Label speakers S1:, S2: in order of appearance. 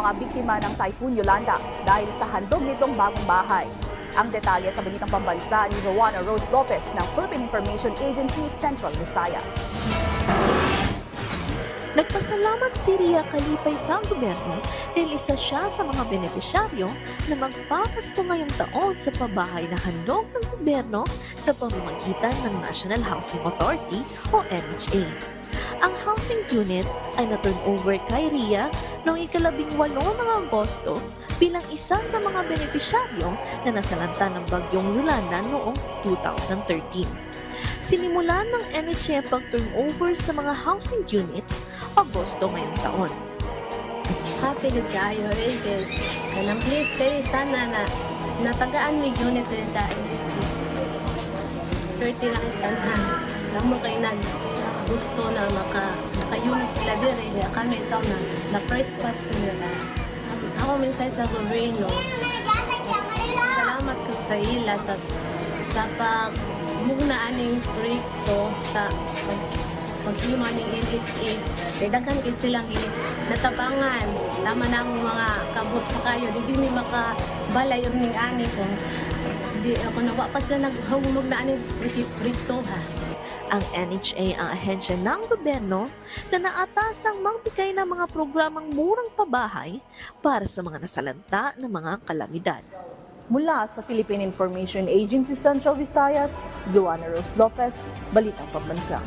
S1: mga biktima ng Typhoon Yolanda dahil sa handog nitong bagong bahay. Ang detalye sa balitang pambansa ni Joanna Rose Lopez ng Philippine Information Agency Central Visayas.
S2: Nagpasalamat si Ria Kalipay sa gobyerno dahil isa siya sa mga benepisyaryo na magpapasko ngayong taon sa pabahay na handog ng gobyerno sa pamamagitan ng National Housing Authority o NHA. Ang housing unit ay na-turn over kay Ria noong ikalabing walo ng Agosto bilang isa sa mga benepisyaryo na nasalanta ng bagyong Yolanda noong 2013. Sinimulan ng NHA ang pag-turnover sa mga housing units Agosto ngayong taon.
S3: Happy na tayo, guys. Kanang please kayo sana na natagaan may unit rin sa NSC. Swerte lang istanhan. Lamo kayo nag gusto na maka, maka-unit sila din eh. Kaya kami ito na, na first sila na. Ako minsan sa gobyerno, salamat ko sa ila sa sa pag muna aning proyekto sa pag paghiman ng NHA. Kaya daghan kay silang natabangan. Sama na ang mga kabus na kayo. Di di mi makabalay yung ning ani ko. Di ako nawa pa sila naghumog na aning proyekto ha.
S2: Ang NHA ang ahensya ng gobyerno na naatasang magbigay ng mga programang murang pabahay para sa mga nasalanta ng mga kalamidad.
S1: Mula sa Philippine Information Agency Central Visayas, Joanna Rose Lopez, Balitang Pambansa.